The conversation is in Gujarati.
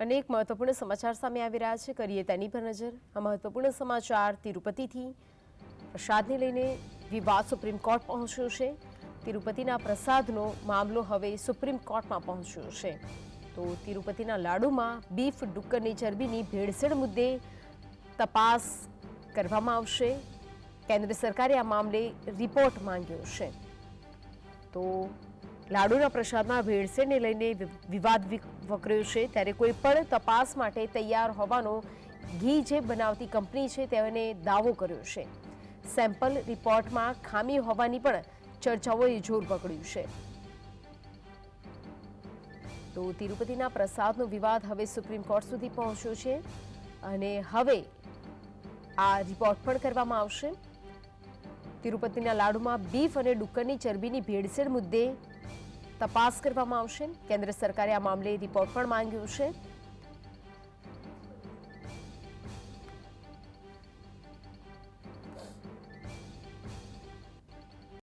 અનેક મહત્વપૂર્ણ સમાચાર સામે આવી રહ્યા છે. કરીએ તેની પર નજર. આ મહત્વપૂર્ણ સમાચાર તિરુપતિથી પ્રસાદને લઈને વિવાદ સુપ્રીમ કોર્ટ પહોંચ્યો છે. તિરુપતિના પ્રસાદનો મામલો હવે સુપ્રીમ કોર્ટમાં પહોંચ્યો છે. તો તિરુપતિના લાડુમાં બીફ, ડુક્કરની ચરબીની ભેળસેળ મુદ્દે તપાસ કરવામાં આવશે. કેન્દ્ર સરકારે આ મામલે રિપોર્ટ માંગ્યો છે. તો લાડુના પ્રસાદમાં ભેળસેળને લઈને વિવાદ વકર્યો છે. ત્યારે કોઈ પણ તપાસ માટે તૈયાર હોવાનો ઘી જે બનાવતી કંપની છે તેને દાવો કર્યો છે. સેમ્પલ રિપોર્ટમાં ખામી હોવાની પણ ચર્ચાઓએ જોર પકડ્યું છે. તો તિરુપતિના પ્રસાદનો વિવાદ હવે સુપ્રીમ કોર્ટ સુધી પહોંચ્યો છે અને હવે આ રિપોર્ટ પણ કરવામાં આવશે. તિરુપતિના લાડુમાં બીફ અને ડુક્કરની ચરબીની ભેળસેળ મુદ્દે તપાસ કરવામાં આવશે. કેન્દ્ર સરકારે આ મામલે રિપોર્ટ પણ માંગ્યો છે.